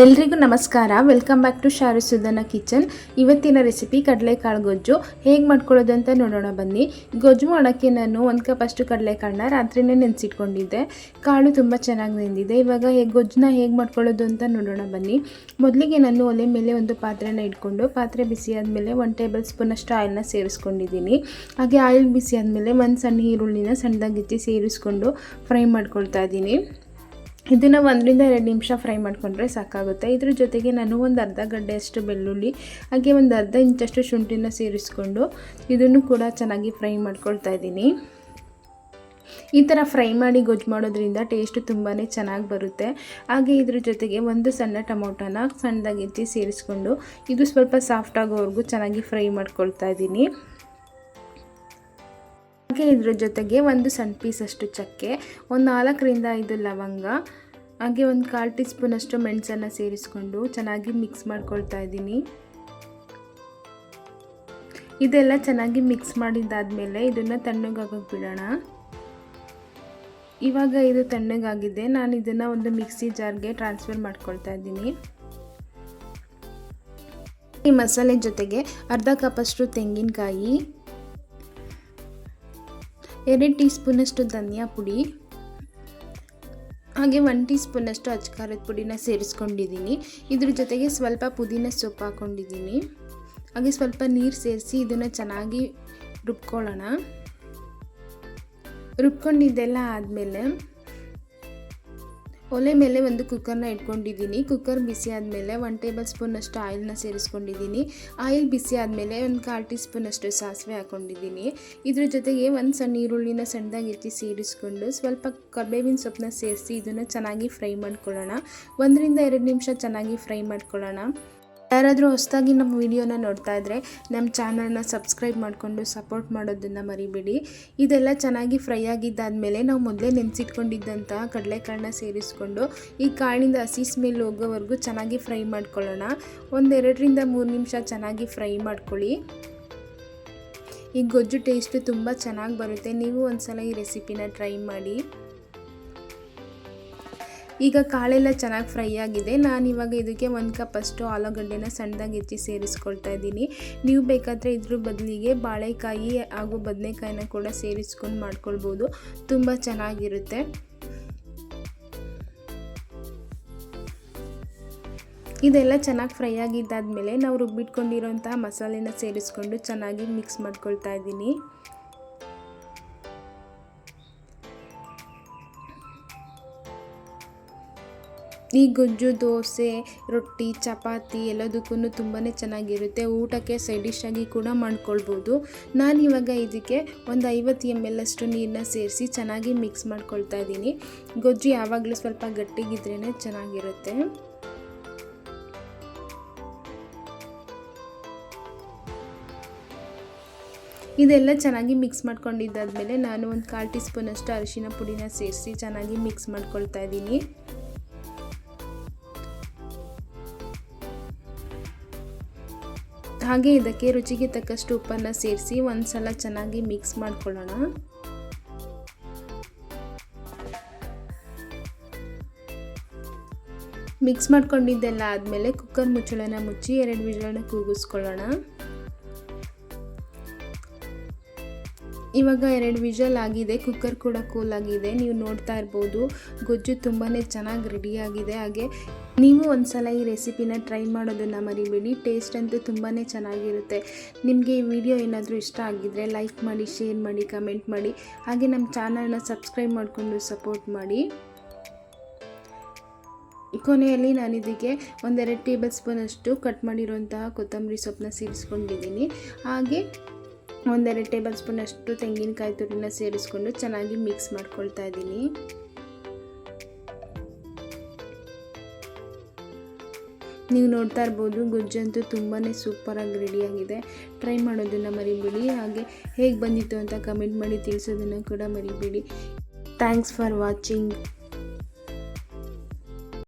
ಎಲ್ರಿಗೂ ನಮಸ್ಕಾರ. Welcome back to Sharu Sudhana kitchen ಇವತ್ತಿನ ರೆಸಿಪಿ ಕಡಲೆಕಾಳು ಗೊಜ್ಜು. ಹೇಗೆ ಮಾಡ್ಕೊಳ್ಳೋದು ಅಂತ ನೋಡೋಣ ಬನ್ನಿ. ಗೊಜ್ಜು ಮಾಡೋಕ್ಕೆ ನಾನು ಒಂದು ಕಪ್ ಅಷ್ಟು ಕಡಲೆಕಾಳನ್ನ ರಾತ್ರಿನೇ ನೆನೆಸಿಟ್ಕೊಂಡಿದ್ದೆ. ಕಾಳು ತುಂಬ ಚೆನ್ನಾಗಿ ನೆಂದಿದೆ. ಇವಾಗ ಹೇಗೆ ಗೊಜ್ಜನ್ನ ಹೇಗೆ ಮಾಡ್ಕೊಳ್ಳೋದು ಅಂತ ನೋಡೋಣ ಬನ್ನಿ. ಮೊದಲಿಗೆ ನಾನು ಒಲೆ ಮೇಲೆ ಒಂದು ಪಾತ್ರೆನ ಇಟ್ಕೊಂಡು, ಪಾತ್ರೆ ಬಿಸಿ ಆದಮೇಲೆ ಒನ್ ಟೇಬಲ್ ಸ್ಪೂನಷ್ಟು ಆಯಿಲ್ನ ಸೇರಿಸ್ಕೊಂಡಿದ್ದೀನಿ. ಹಾಗೆ ಆಯಿಲ್ ಬಿಸಿ ಆದಮೇಲೆ ಒಂದು ಸಣ್ಣ ಈರುಳ್ಳಿನ ಸಣ್ಣದಾಗಿಚ್ಚಿ ಸೇರಿಸ್ಕೊಂಡು ಫ್ರೈ ಮಾಡ್ಕೊಳ್ತಾ ಇದ್ದೀನಿ. ಇದನ್ನು ಒಂದರಿಂದ ಎರಡು ನಿಮಿಷ ಫ್ರೈ ಮಾಡಿಕೊಂಡ್ರೆ ಸಾಕಾಗುತ್ತೆ. ಇದ್ರ ಜೊತೆಗೆ ನಾನು ಒಂದು ಅರ್ಧ ಗಡ್ಡೆಯಷ್ಟು ಬೆಳ್ಳುಳ್ಳಿ, ಹಾಗೆ ಒಂದು ಅರ್ಧ ಇಂಚಷ್ಟು ಶುಂಠಿನ ಸೇರಿಸ್ಕೊಂಡು ಇದನ್ನು ಕೂಡ ಚೆನ್ನಾಗಿ ಫ್ರೈ ಮಾಡ್ಕೊಳ್ತಾ ಇದ್ದೀನಿ. ಈ ಥರ ಫ್ರೈ ಮಾಡಿ ಗೊಜ್ಜು ಮಾಡೋದ್ರಿಂದ ಟೇಸ್ಟ್ ತುಂಬಾ ಚೆನ್ನಾಗಿ ಬರುತ್ತೆ. ಹಾಗೆ ಇದ್ರ ಜೊತೆಗೆ ಒಂದು ಸಣ್ಣ ಟೊಮೊಟೊನ ಸಣ್ಣದಾಗಿ ಹೆಚ್ಚಿ ಸೇರಿಸ್ಕೊಂಡು ಇದು ಸ್ವಲ್ಪ ಸಾಫ್ಟ್ ಆಗೋವರೆಗೂ ಚೆನ್ನಾಗಿ ಫ್ರೈ ಮಾಡ್ಕೊಳ್ತಾ ಇದ್ದೀನಿ. ಹಾಗೆ ಇದ್ರ ಜೊತೆಗೆ ಒಂದು ಸಣ್ಣ ಅಷ್ಟು ಚಕ್ಕೆ, ಒಂದು ನಾಲ್ಕರಿಂದ ಐದು ಲವಂಗ, ಹಾಗೆ ಒಂದು ಕಾಲು ಟೀ ಸ್ಪೂನಷ್ಟು ಮೆಣಸನ್ನು ಸೇರಿಸ್ಕೊಂಡು ಚೆನ್ನಾಗಿ ಮಿಕ್ಸ್ ಮಾಡ್ಕೊಳ್ತಾ ಇದ್ದೀನಿ. ಇದೆಲ್ಲ ಚೆನ್ನಾಗಿ ಮಿಕ್ಸ್ ಮಾಡಿದ್ದಾದಮೇಲೆ ಇದನ್ನು ತಣ್ಣಗಾಗೋಕೆ ಬಿಡೋಣ. ಇವಾಗ ಇದು ತಣ್ಣಗಾಗಿದೆ, ನಾನು ಇದನ್ನು ಒಂದು ಮಿಕ್ಸಿ ಜಾರ್ಗೆ ಟ್ರಾನ್ಸ್ಫರ್ ಮಾಡ್ಕೊಳ್ತಾ ಇದ್ದೀನಿ. ಈ ಮಸಾಲೆ ಜೊತೆಗೆ ಅರ್ಧ ಕಪ್ಪಷ್ಟು ತೆಂಗಿನಕಾಯಿ ಎರಡು ಟೀ ಸ್ಪೂನಷ್ಟು ಧನಿಯಾ ಪುಡಿ, ಹಾಗೆ ಒನ್ ಟೀ ಸ್ಪೂನಷ್ಟು ಅಚ್ಕಾರದ ಪುಡಿನ ಸೇರಿಸ್ಕೊಂಡಿದ್ದೀನಿ. ಇದ್ರ ಜೊತೆಗೆ ಸ್ವಲ್ಪ ಪುದೀನ ಸೊಪ್ಪು ಹಾಕ್ಕೊಂಡಿದ್ದೀನಿ ಹಾಗೆ ಸ್ವಲ್ಪ ನೀರು ಸೇರಿಸಿ ಇದನ್ನು ಚೆನ್ನಾಗಿ ರುಬ್ಕೊಳ್ಳೋಣ. ರುಬ್ಕೊಂಡಿದ್ದೆಲ್ಲ ಆದಮೇಲೆ ಒಲೆ ಮೇಲೆ ಒಂದು ಕುಕ್ಕರ್ನ ಇಟ್ಕೊಂಡಿದ್ದೀನಿ. ಕುಕ್ಕರ್ ಬಿಸಿ ಆದಮೇಲೆ ಒನ್ ಟೇಬಲ್ ಸ್ಪೂನಷ್ಟು ಆಯಿಲ್ನ ಸೇರಿಸ್ಕೊಂಡಿದ್ದೀನಿ. ಆಯಿಲ್ ಬಿಸಿ ಆದಮೇಲೆ ಒಂದು ಕಾಲು ಟೀ ಸ್ಪೂನಷ್ಟು ಸಾಸಿವೆ ಹಾಕ್ಕೊಂಡಿದ್ದೀನಿ ಇದ್ರ ಜೊತೆಗೆ ಒಂದು ಸಣ್ಣ ಈರುಳ್ಳಿನ ಸಣ್ಣದಾಗಿ ಹೆಚ್ಚಿ ಸೇರಿಸ್ಕೊಂಡು ಸ್ವಲ್ಪ ಕರ್ಬೇವಿನ ಸೊಪ್ಪನ್ನ ಸೇರಿಸಿ ಇದನ್ನು ಚೆನ್ನಾಗಿ ಫ್ರೈ ಮಾಡ್ಕೊಳ್ಳೋಣ. ಒಂದರಿಂದ ಎರಡು ನಿಮಿಷ ಚೆನ್ನಾಗಿ ಫ್ರೈ ಮಾಡ್ಕೊಳ್ಳೋಣ. ಯಾರಾದರೂ ಹೊಸದಾಗಿ ನಮ್ಮ ವಿಡಿಯೋನ ನೋಡ್ತಾ ಇದ್ದರೆ ನಮ್ಮ ಚಾನಲ್ನ ಸಬ್ಸ್ಕ್ರೈಬ್ ಮಾಡಿಕೊಂಡು ಸಪೋರ್ಟ್ ಮಾಡೋದನ್ನು ಮರಿಬೇಡಿ. ಇದೆಲ್ಲ ಚೆನ್ನಾಗಿ ಫ್ರೈ ಆಗಿದ್ದಾದಮೇಲೆ ನಾವು ಮೊದಲೇ ನೆನೆಸಿಟ್ಕೊಂಡಿದ್ದಂಥ ಕಡಲೆಕಾಳನ್ನ ಸೇರಿಸ್ಕೊಂಡು ಈ ಕಾಳಿನಿಂದ ಹಸಿ ಸ್ಮೆಲ್ ಹೋಗೋವರೆಗೂ ಚೆನ್ನಾಗಿ ಫ್ರೈ ಮಾಡ್ಕೊಳ್ಳೋಣ. ಒಂದೆರಡರಿಂದ ಮೂರು ನಿಮಿಷ ಚೆನ್ನಾಗಿ ಫ್ರೈ ಮಾಡ್ಕೊಳ್ಳಿ. ಈ ಗೊಜ್ಜು ಟೇಸ್ಟು ತುಂಬ ಚೆನ್ನಾಗಿ ಬರುತ್ತೆ. ನೀವು ಒಂದು ಸಲ ಈ ರೆಸಿಪಿನ ಟ್ರೈ ಮಾಡಿ. ಈಗ ಕಾಳೆಲ್ಲ ಚೆನ್ನಾಗಿ ಫ್ರೈ ಆಗಿದೆ. ನಾನು ಇವಾಗ ಇದಕ್ಕೆ ಒಂದು ಕಪ್ ಅಷ್ಟು ಆಲೂಗಡ್ಡೆನ ಸಣ್ಣದಾಗಿ ಹೆಚ್ಚಿ ಸೇರಿಸ್ಕೊಳ್ತಾ ಇದ್ದೀನಿ. ನೀವು ಬೇಕಾದರೆ ಇದ್ರ ಬದಲಿಗೆ ಬಾಳೆಕಾಯಿ ಹಾಗೂ ಬದನೆಕಾಯಿನ ಕೂಡ ಸೇರಿಸ್ಕೊಂಡು ಮಾಡ್ಕೊಳ್ಬೋದು. ತುಂಬ ಚೆನ್ನಾಗಿರುತ್ತೆ. ಇದೆಲ್ಲ ಚೆನ್ನಾಗಿ ಫ್ರೈ ಆಗಿದ್ದಾದಮೇಲೆ ನಾವು ರುಬ್ಬಿಟ್ಕೊಂಡಿರೋಂತಹ ಮಸಾಲೆನ ಸೇರಿಸ್ಕೊಂಡು ಚೆನ್ನಾಗಿ ಮಿಕ್ಸ್ ಮಾಡ್ಕೊಳ್ತಾ ಇದ್ದೀನಿ. ಈ ಗೊಜ್ಜು, ದೋಸೆ, ರೊಟ್ಟಿ, ಚಪಾತಿ ಎಲ್ಲದಕ್ಕೂ ತುಂಬಾ ಚೆನ್ನಾಗಿರುತ್ತೆ. ಊಟಕ್ಕೆ ಸೈಡ್ ಡಿಶ್ ಆಗಿ ಕೂಡ ಮಾಡ್ಕೊಳ್ಬೋದು. ನಾನು ಇವಾಗ ಇದಕ್ಕೆ ಒಂದು ಐವತ್ತು ಎಂ ಎಲ್ ಅಷ್ಟು ನೀರನ್ನ ಸೇರಿಸಿ ಚೆನ್ನಾಗಿ ಮಿಕ್ಸ್ ಮಾಡ್ಕೊಳ್ತಾ ಇದ್ದೀನಿ. ಗೊಜ್ಜು ಯಾವಾಗಲೂ ಸ್ವಲ್ಪ ಗಟ್ಟಿಗಿದ್ರೇ ಚೆನ್ನಾಗಿರುತ್ತೆ. ಇದೆಲ್ಲ ಚೆನ್ನಾಗಿ ಮಿಕ್ಸ್ ಮಾಡ್ಕೊಂಡಿದ್ದಾದಮೇಲೆ ನಾನು ಒಂದು ಕಾಲು ಟೀ ಸ್ಪೂನಷ್ಟು ಅರಿಶಿನ ಪುಡಿನ ಸೇರಿಸಿ ಚೆನ್ನಾಗಿ ಮಿಕ್ಸ್ ಮಾಡ್ಕೊಳ್ತಾ ಇದ್ದೀನಿ. ಹಾಗೆ ಇದಕ್ಕೆ ರುಚಿಗೆ ತಕ್ಕಷ್ಟು ಉಪ್ಪನ್ನು ಸೇರಿಸಿ ಒಂದು ಸಲ ಚೆನ್ನಾಗಿ ಮಿಕ್ಸ್ ಮಾಡ್ಕೊಳ್ಳೋಣ. ಮಿಕ್ಸ್ ಮಾಡ್ಕೊಂಡಿದ್ದೆಲ್ಲ ಆದಮೇಲೆ ಕುಕ್ಕರ್ ಮುಚ್ಚಳನ ಮುಚ್ಚಿ ಎರಡು ವಿಜಳನ ಕೂಗಿಸ್ಕೊಳ್ಳೋಣ. ಇವಾಗ ಎರಡು ವಿಜಲ್ ಆಗಿದೆ ಕುಕ್ಕರ್ ಕೂಡ ಕೂಲ್ ಆಗಿದೆ. ನೀವು ನೋಡ್ತಾ ಇರ್ಬೋದು, ಗೊಜ್ಜು ತುಂಬಾ ಚೆನ್ನಾಗಿ ರೆಡಿಯಾಗಿದೆ ಹಾಗೆ ನೀವು ಒಂದ್ಸಲ ಈ ರೆಸಿಪಿನ ಟ್ರೈ ಮಾಡೋದನ್ನು ಮರಿಬೇಡಿ, ಟೇಸ್ಟ್ ಅಂತೂ ತುಂಬಾ ಚೆನ್ನಾಗಿರುತ್ತೆ. ನಿಮಗೆ ಈ ವಿಡಿಯೋ ಏನಾದರೂ ಇಷ್ಟ ಆಗಿದ್ದರೆ ಲೈಕ್ ಮಾಡಿ, ಶೇರ್ ಮಾಡಿ, ಕಮೆಂಟ್ ಮಾಡಿ. ಹಾಗೆ ನಮ್ಮ ಚಾನಲ್ನ ಸಬ್ಸ್ಕ್ರೈಬ್ ಮಾಡಿಕೊಂಡು ಸಪೋರ್ಟ್ ಮಾಡಿ. ಕೊನೆಯಲ್ಲಿ ನಾನು ಇದಕ್ಕೆ ಒಂದೆರಡು ಟೇಬಲ್ ಸ್ಪೂನಷ್ಟು ಕಟ್ ಮಾಡಿರುವಂತಹ ಕೊತ್ತಂಬರಿ ಸೊಪ್ಪನ್ನ ಸೇರಿಸ್ಕೊಂಡಿದ್ದೀನಿ. ಹಾಗೆ ಒಂದೆರಡು ಟೇಬಲ್ ಸ್ಪೂನಷ್ಟು ತೆಂಗಿನಕಾಯಿ ತುರಿನ ಸೇರಿಸ್ಕೊಂಡು ಚೆನ್ನಾಗಿ ಮಿಕ್ಸ್ ಮಾಡ್ಕೊಳ್ತಾ ಇದ್ದೀನಿ. ನೀವು ನೋಡ್ತಾ ಇರ್ಬೋದು ಗೊಜ್ಜಂತೂ ತುಂಬಾ ಸೂಪರಾಗಿ ರೆಡಿಯಾಗಿದೆ ಟ್ರೈ ಮಾಡೋದನ್ನು ಮರಿಬೇಡಿ, ಹಾಗೆ ಹೇಗೆ ಬಂದಿತ್ತು ಅಂತ ಕಮೆಂಟ್ ಮಾಡಿ ತಿಳಿಸೋದನ್ನು ಕೂಡ ಮರಿಬೇಡಿ. Thanks for watching